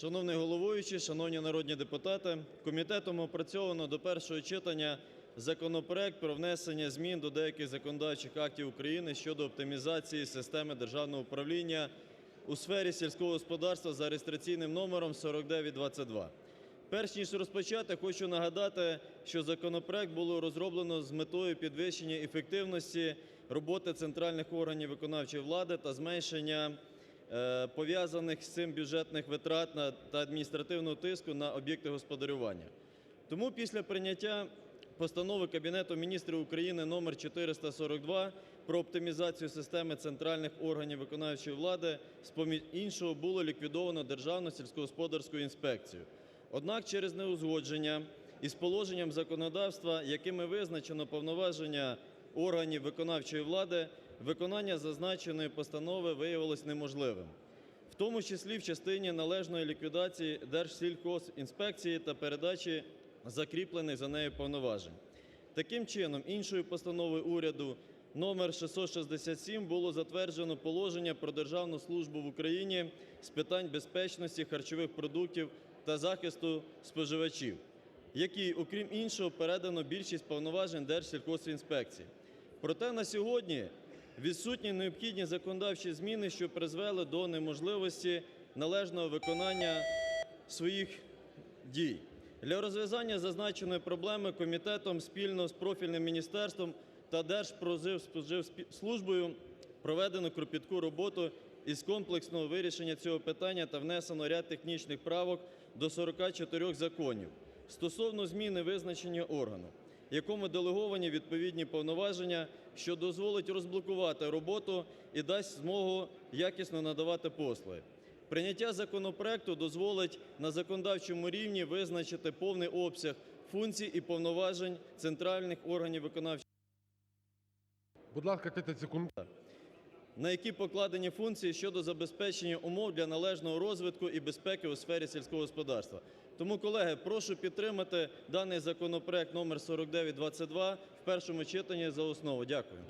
Шановний головуючий, шановні народні депутати, комітетом опрацьовано до першого читання законопроект про внесення змін до деяких законодавчих актів України щодо оптимізації системи державного управління у сфері сільського господарства за реєстраційним номером 4922. Перш ніж розпочати, хочу нагадати, що законопроект було розроблено з метою підвищення ефективності роботи центральних органів виконавчої влади та зменшення пов'язаних з цим бюджетних витрат та адміністративного тиску на об'єкти господарювання. Тому після прийняття Постанови Кабінету Міністрів України номер 442 про оптимізацію системи центральних органів виконавчої влади, з-поміж іншого, було ліквідовано Державну сільськогосподарську інспекцію. Однак через неузгодження із положенням законодавства, якими визначено повноваження органів виконавчої влади, виконання зазначеної постанови виявилось неможливим, в тому числі в частині належної ліквідації Держсільгоспінспекції та передачі закріплених за нею повноважень. Таким чином, іншою постановою уряду номер 667 було затверджено Положення про державну службу в Україні з питань безпечності харчових продуктів та захисту споживачів, якій, окрім іншого, передано більшість повноважень Держсільгоспінспекції. Проте на сьогодні відсутні необхідні законодавчі зміни, що призвели до неможливості належного виконання своїх дій. Для розв'язання зазначеної проблеми комітетом спільно з профільним міністерством та Держпродспоживслужбою проведено кропітку роботу із комплексного вирішення цього питання та внесено ряд технічних правок до 44 законів стосовно зміни визначення органу, якому делеговані відповідні повноваження, що дозволить розблокувати роботу і дасть змогу якісно надавати послуги. Прийняття законопроекту дозволить на законодавчому рівні визначити повний обсяг функцій і повноважень центральних органів виконавчої на які покладені функції щодо забезпечення умов для належного розвитку і безпеки у сфері сільського господарства. Тому, колеги, прошу підтримати даний законопроект номер 4922 в першому читанні за основу. Дякую.